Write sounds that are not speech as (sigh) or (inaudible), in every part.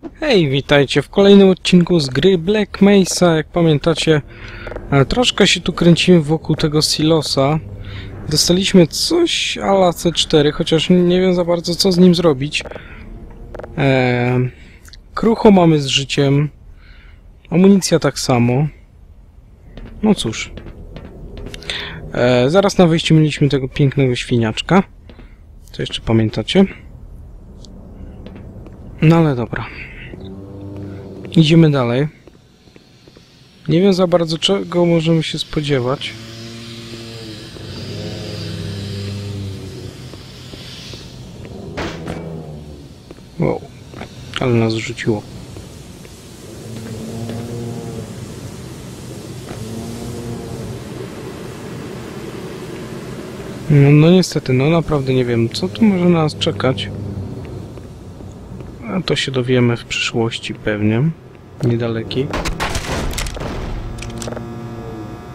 Hej, witajcie w kolejnym odcinku z gry Black Mesa. Jak pamiętacie, e, troszkę się tu kręcimy wokół tego silosa. Dostaliśmy coś ala C4, chociaż nie wiem za bardzo co z nim zrobić. Eee, krucho mamy z życiem. Amunicja tak samo. No cóż. E, zaraz na wyjściu mieliśmy tego pięknego świniaczka. Co jeszcze pamiętacie? No ale dobra. Idziemy dalej. Nie wiem za bardzo czego możemy się spodziewać. Wow, ale nas rzuciło. No, no niestety, no naprawdę nie wiem, co tu może nas czekać. A to się dowiemy w przyszłości pewnie. Niedalekiej.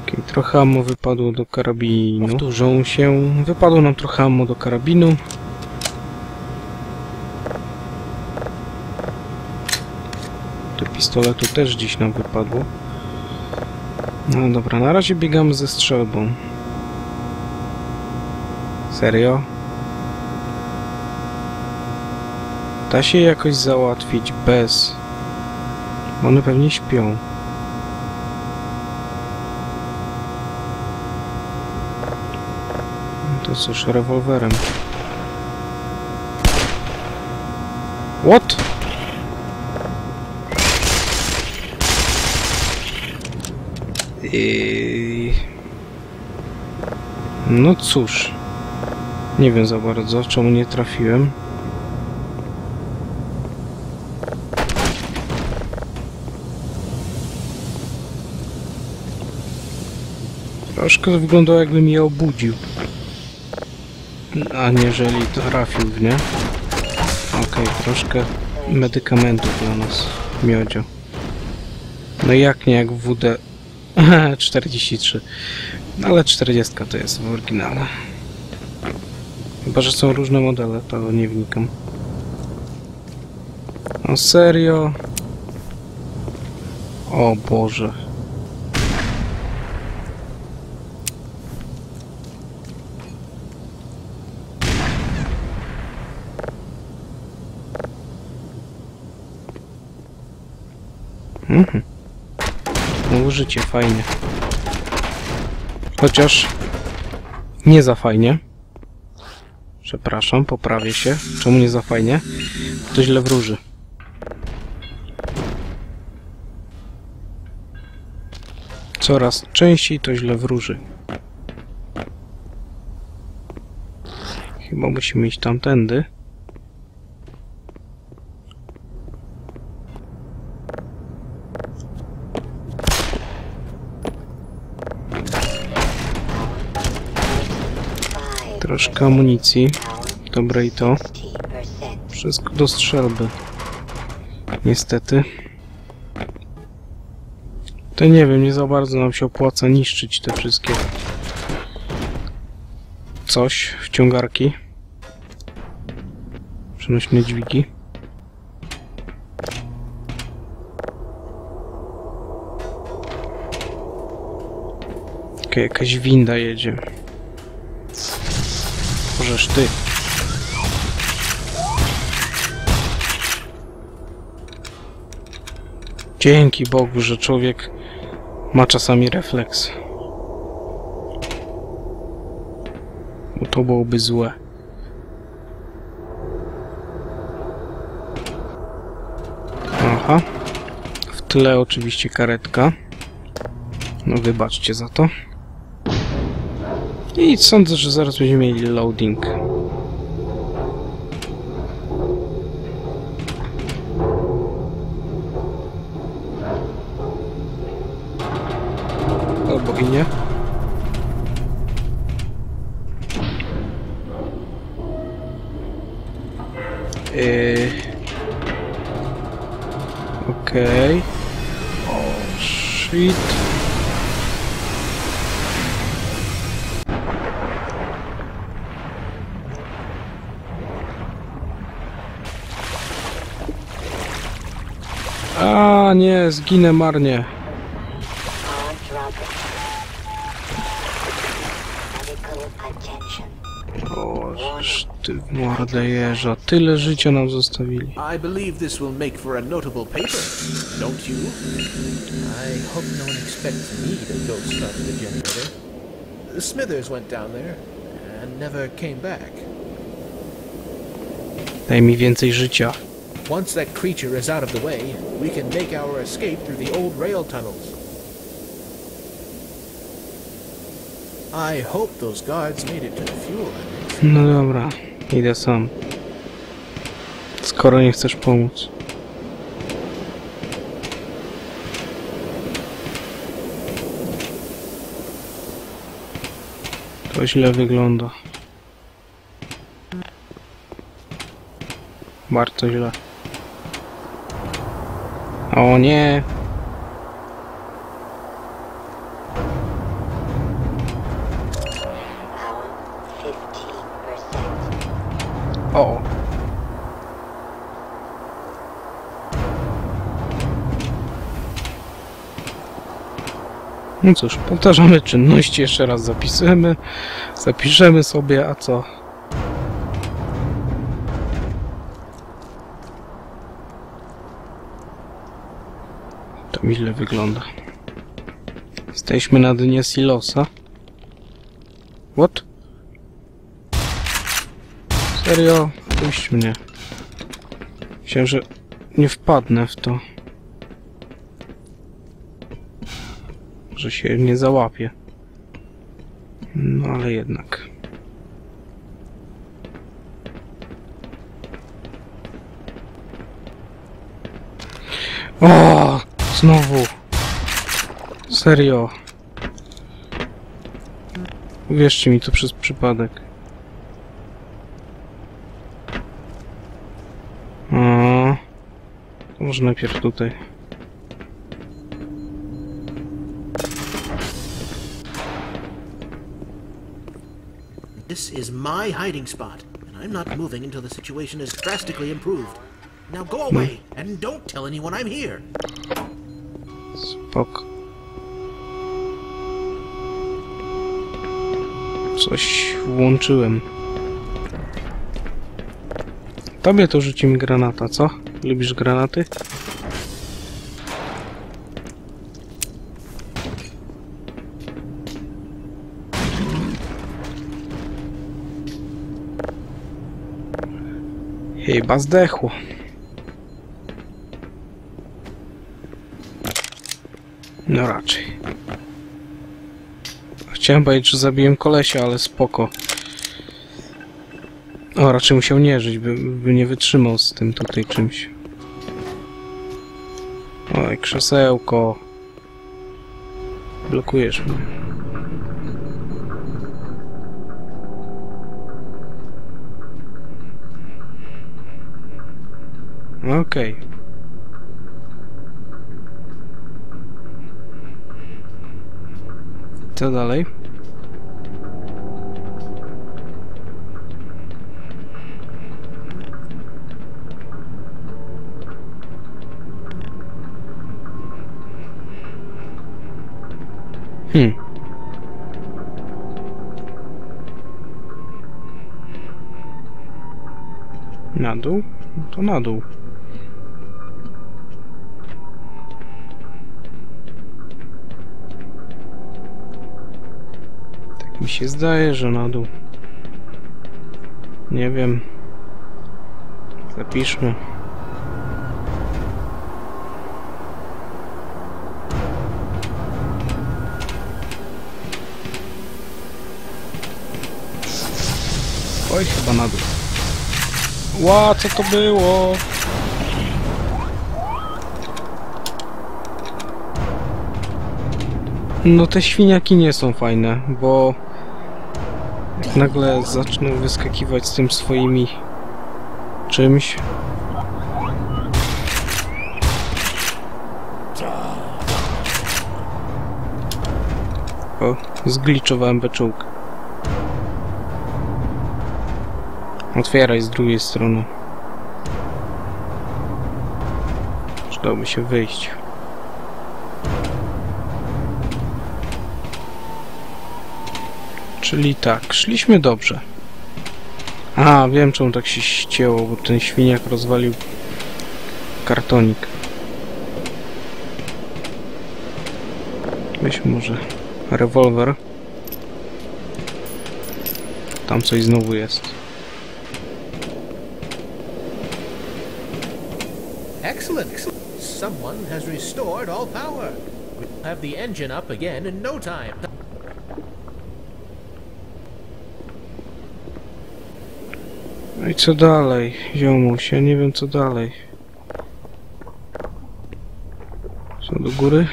Okay, trochę ammo wypadło do karabinu. Powtórzą się. Wypadło nam trochę ammo do karabinu. Do pistoletu też gdzieś nam wypadło. No dobra, na razie biegamy ze strzelbą. Serio? Da się jakoś załatwić bez... One pewnie śpią. To cóż, rewolwerem. What? I... No cóż. Nie wiem za bardzo, czemu nie trafiłem. Troszkę wyglądało jakby mnie obudził. A nieżeli trafił w nie. Okej, troszkę medykamentów dla nas, miodzio. No jak nie, jak w WD... (laughs) 43. No ale 40 to jest w oryginale. Chyba, że są różne modele, to nie wnikam. No serio? O Boże. Mhm. No życie fajnie. Chociaż nie za fajnie. Przepraszam, poprawię się. Czemu nie za fajnie? To źle wróży. Coraz częściej to źle wróży. Chyba musimy iść tamtędy. Troszkę amunicji. Dobre i to. Wszystko do strzelby. Niestety. To nie wiem, nie za bardzo nam się opłaca niszczyć te wszystkie coś, wciągarki. Przenośne dźwigi. Okej, jakaś winda jedzie. Możesz ty. Dzięki Bogu, że człowiek ma czasami refleks. Bo to byłoby złe. Aha. W tle oczywiście karetka. No wybaczcie za to. I sądzę, że zaraz będziemy mieli loading. Albo i nie. Yy... Okej. Okay. Oh, shit. Nie, zginę marnie. Bożeż ty mordę jeża. Tyle życia nam zostawili. I believe this will make for a notable paper, don't you? I hope no one expects me to go start the generator. Smithers went down there and never came back. Daj mi więcej życia. Once that creature is out of the way, we can make our escape through the old rail tunnels. I hope those guards made it to the fuel. No dobra, idę sam. Skoro nie chcesz pomóc. To źle wygląda. Bardzo źle. O nie! Power 15%. O! No cóż, powtarzamy czynności, jeszcze raz zapisujemy, zapiszemy sobie, a co? Źle wygląda. Jesteśmy na dnie silosa. What? Serio? Puść mnie. Myślałem, że nie wpadnę w to. Że się nie załapię. No ale jednak. O! Znowu! Serio! Wierzcie mi to przez przypadek. A, to może najpierw tutaj. This is my hiding spot, and I'm not moving until the situation is drastically improved. Now go away, and don't tell anyone I'm here. Spok. Coś włączyłem. Tobie to rzuci mi granata, co? Lubisz granaty? Chyba zdechło. No raczej. Chciałem powiedzieć, że zabiłem kolesia, ale spoko. O, raczej musiał nie żyć, by, by nie wytrzymał z tym tutaj czymś. Oj, krzesełko. Blokujesz mnie. Okej. Co dalej? Hmm. Na dół? No to na mi się zdaje, że na dół. Nie wiem. Zapiszmy. Oj, chyba na dół. Ła, co to było? No te świniaki nie są fajne, bo nagle zaczną wyskakiwać z tym swoimi czymś. O, zgliczowałem beczułkę. Otwieraj z drugiej strony. Dałoby się wyjść. Czyli tak, szliśmy dobrze. A, wiem czemu tak się ścięło, bo ten świniak rozwalił kartonik. Weź może rewolwer. Tam coś znowu jest. Excellent. Someone has restored all power. We'll have the engine up again in no time. No i co dalej, ziomuś? Ja nie wiem co dalej. Co do góry?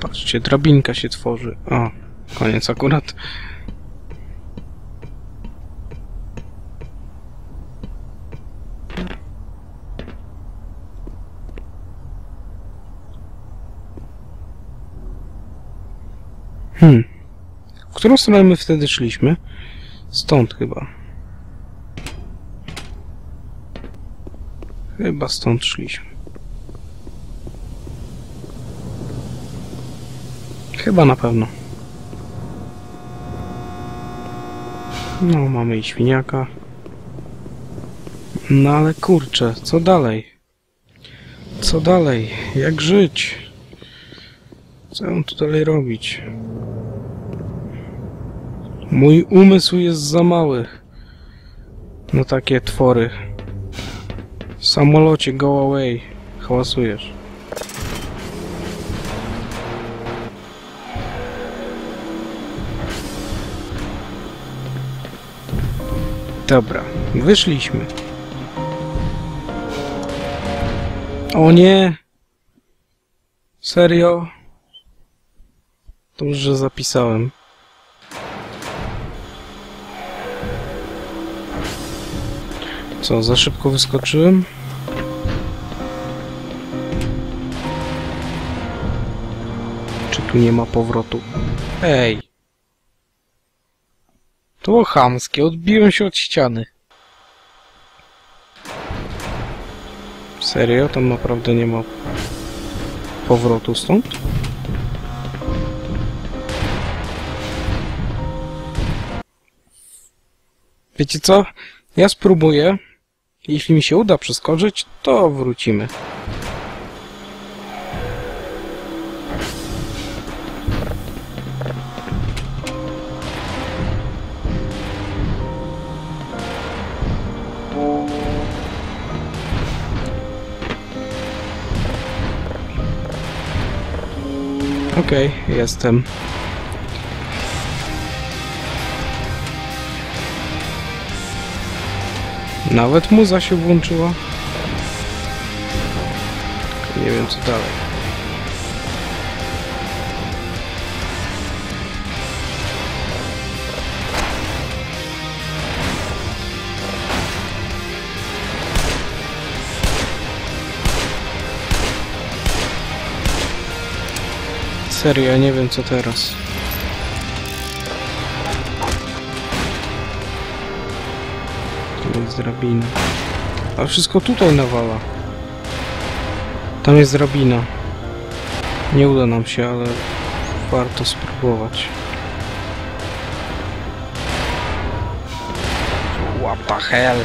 Patrzcie, drabinka się tworzy. O, koniec akurat. Którą stronę my wtedy szliśmy? Stąd chyba. Chyba stąd szliśmy. Chyba na pewno. No, mamy i świniaka. No ale kurczę, co dalej? Co dalej? Jak żyć? Co mam tu dalej robić? Mój umysł jest za mały na takie twory. W samolocie go away. Hałasujesz. Dobra, wyszliśmy. O nie! Serio? To już, że zapisałem. Co, za szybko wyskoczyłem? Czy tu nie ma powrotu? Ej! To było chamskie, odbiłem się od ściany. Serio? Tam naprawdę nie ma powrotu stąd? Wiecie co? Ja spróbuję. Jeśli mi się uda przeskoczyć, to wrócimy. Okej, jestem. Nawet muza się włączyła. Nie wiem co dalej. Serio, ja nie wiem co teraz. Drabina. A wszystko tutaj nawala. Tam jest drabina. Nie uda nam się, ale warto spróbować. What the hell?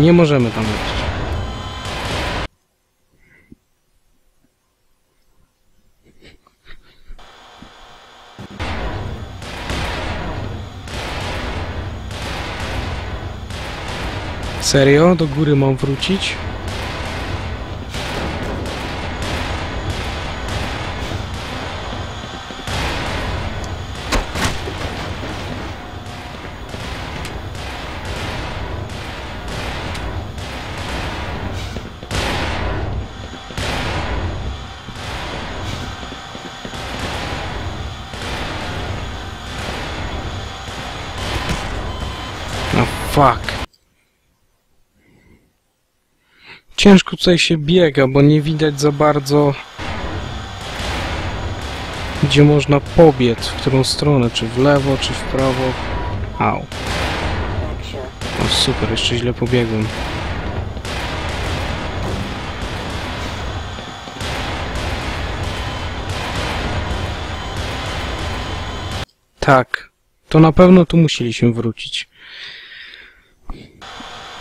Nie możemy tam iść. Serio? Do góry mam wrócić? Fuck. Ciężko tutaj się biega, bo nie widać za bardzo gdzie można pobiec, w którą stronę, czy w lewo, czy w prawo. Au. O, super, jeszcze źle pobiegłem. Tak, to na pewno tu musieliśmy wrócić.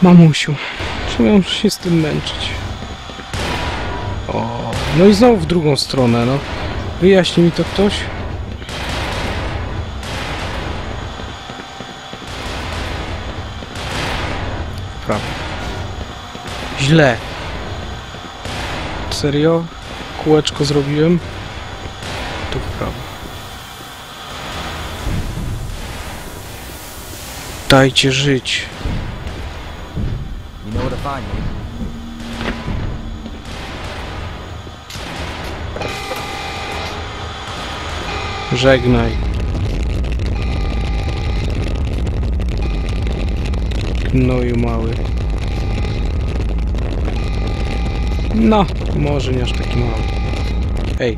Mamusiu, czy miałem się z tym męczyć? O, no i znowu w drugą stronę, no. Wyjaśni mi to ktoś? prawo. Źle. Serio? Kółeczko zrobiłem? Tu w prawo. Dajcie żyć. Find me. Żegnaj. Gnoju mały. No, może nie aż taki mały. Ej,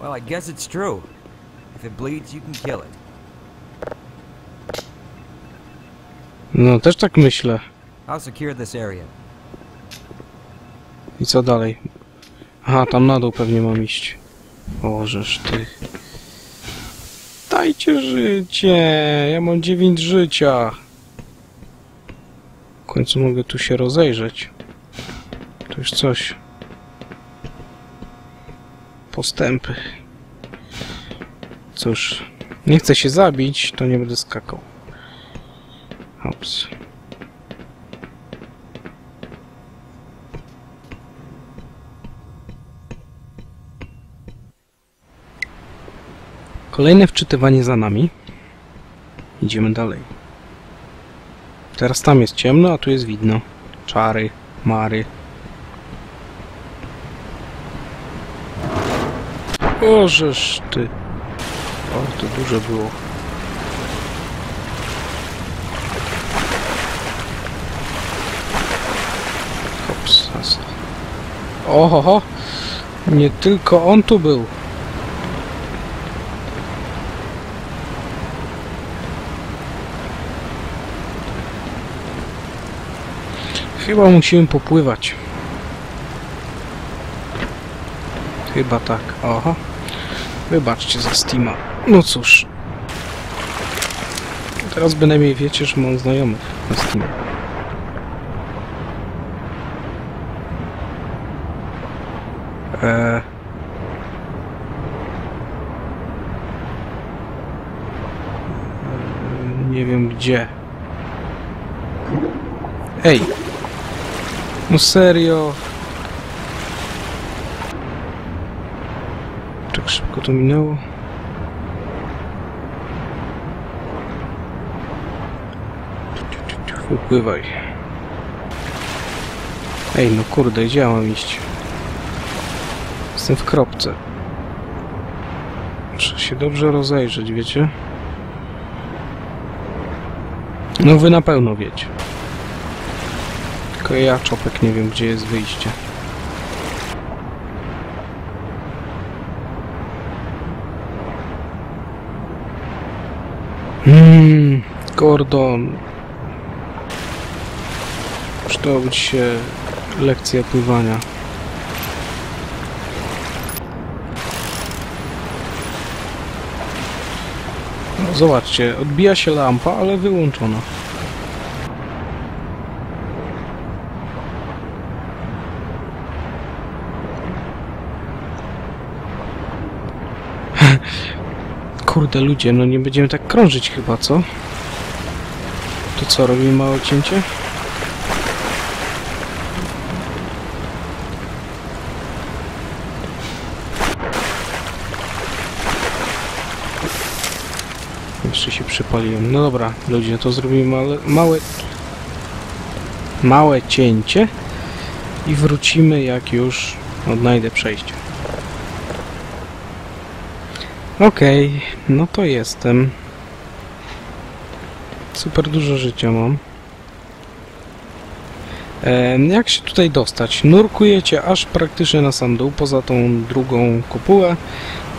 Well, I guess it's true. If it bleeds, you can kill it. No też tak myślę. I'll secure this area. I co dalej? Aha, tam na dół pewnie mam iść. Ożeż ty. Dajcie życie! Ja mam 9 życia. W końcu mogę tu się rozejrzeć. To już coś. Postępy. Cóż, nie chcę się zabić, to nie będę skakał. Kolejne wczytywanie za nami. Idziemy dalej. Teraz tam jest ciemno, a tu jest widno. Czary, mary. Ożeż ty. O, to dużo było. Hops, hasa. Oho, nie tylko on tu był. Chyba musimy popływać. Chyba tak. Oho. Wybaczcie za Steama. No cóż. Teraz bynajmniej wiecie, że mam znajomych na Steamie. Eee, Nie wiem gdzie. Ej! No serio? Tak szybko to minęło. Wypływaj. Ej, no kurde, gdzie ja mam iść? Jestem w kropce. Muszę się dobrze rozejrzeć, wiecie? No wy na pewno wiecie. Tylko ja, Czopek, nie wiem, gdzie jest wyjście. Hmm, Gordon. Przydałoby ci się lekcja pływania. Zobaczcie, odbija się lampa, ale wyłączona. (laughs) Kurde ludzie, no nie będziemy tak krążyć chyba, co? To co, robimy małe cięcie? Przypaliłem. No dobra, ludzie, to zrobimy małe, małe... Małe cięcie i wrócimy jak już odnajdę przejście. Okej, no to jestem. Super dużo życia mam. Em, Jak się tutaj dostać? Nurkujecie aż praktycznie na sam dół, poza tą drugą kopułę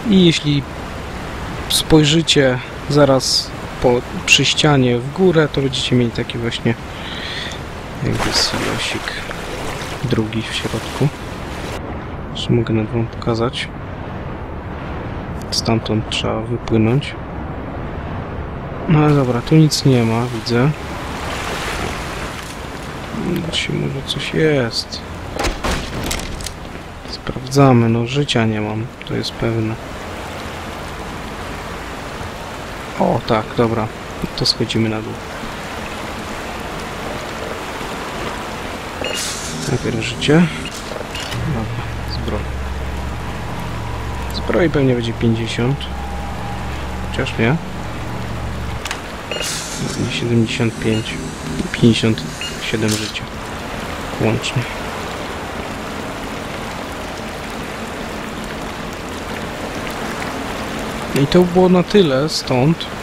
i jeśli spojrzycie zaraz po, przy ścianie w górę, to będziecie mieli taki właśnie jakby silosik drugi w środku. Jeszcze mogę nawet wam pokazać. Stamtąd trzeba wypłynąć. No ale dobra, tu nic nie ma, widzę. Się może coś jest. Sprawdzamy, no życia nie mam, to jest pewne. O, tak, dobra. To schodzimy na dół. Najpierw życie. Dobra, zbroj. Zbroi pewnie będzie 50. Chociaż nie. Pewnie 75. 57 życia. Łącznie. I to było na tyle stąd.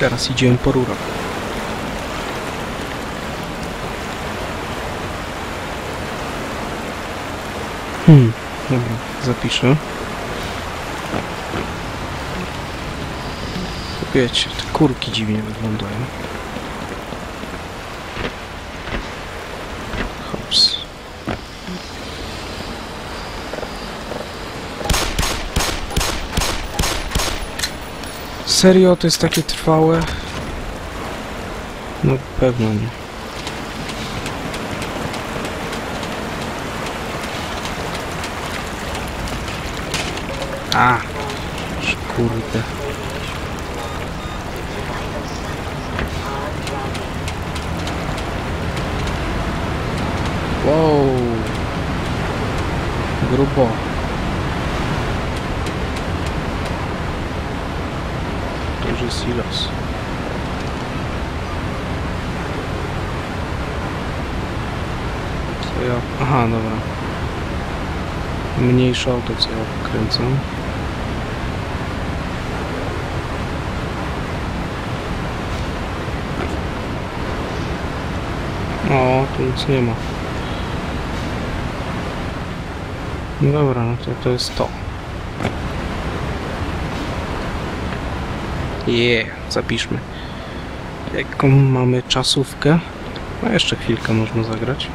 Teraz idziemy po rurach. Hmm, dobra, zapiszę. Wiecie, te kurki dziwnie wyglądają. Hops. Serio, to jest takie trwałe? No pewno nie. A, kurde. Wow. Grubo. Silos. Co ja... Aha, dobra. Mniejsze auto, co ja kręcam. O, tu nic nie ma. Dobra, no to to jest to. Je, zapiszmy. Jaką mamy czasówkę? A jeszcze chwilkę można zagrać.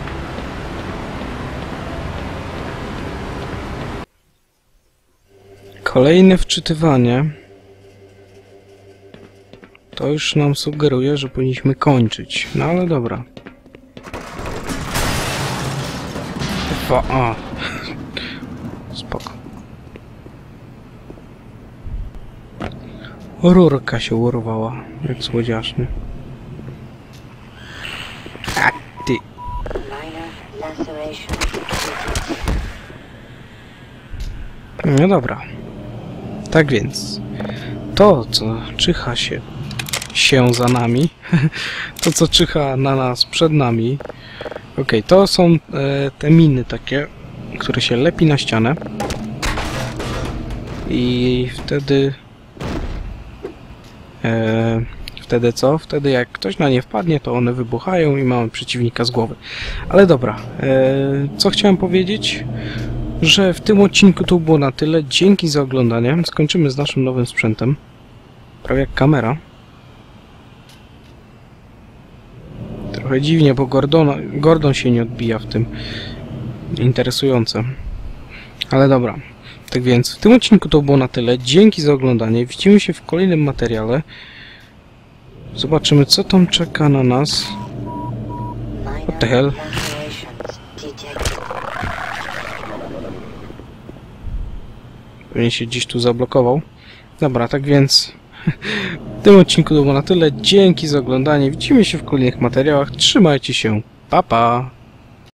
Kolejne wczytywanie. To już nam sugeruje, że powinniśmy kończyć. No ale dobra. Fa a. Spoko. Rurka się urwała, jak słodziaszny. A ty. No dobra. Tak więc, to co czyha się, się za nami, (laughs) to co czyha na nas przed nami, okej, to są e, te miny takie, które się lepi na ścianę i wtedy wtedy co? Wtedy jak ktoś na nie wpadnie, to one wybuchają i mamy przeciwnika z głowy. Ale dobra, e, co chciałem powiedzieć? że w tym odcinku to było na tyle. Dzięki za oglądanie. Skończymy z naszym nowym sprzętem. Prawie jak kamera. Trochę dziwnie, bo Gordon, Gordon się nie odbija w tym. Interesujące. Ale dobra. Tak więc w tym odcinku to było na tyle. Dzięki za oglądanie. Widzimy się w kolejnym materiale. Zobaczymy, co tam czeka na nas. Minor the hell? Pewnie się gdzieś tu zablokował. Dobra, tak więc (laughs) w tym odcinku to było na tyle. Dzięki za oglądanie. Widzimy się w kolejnych materiałach. Trzymajcie się. Pa, pa.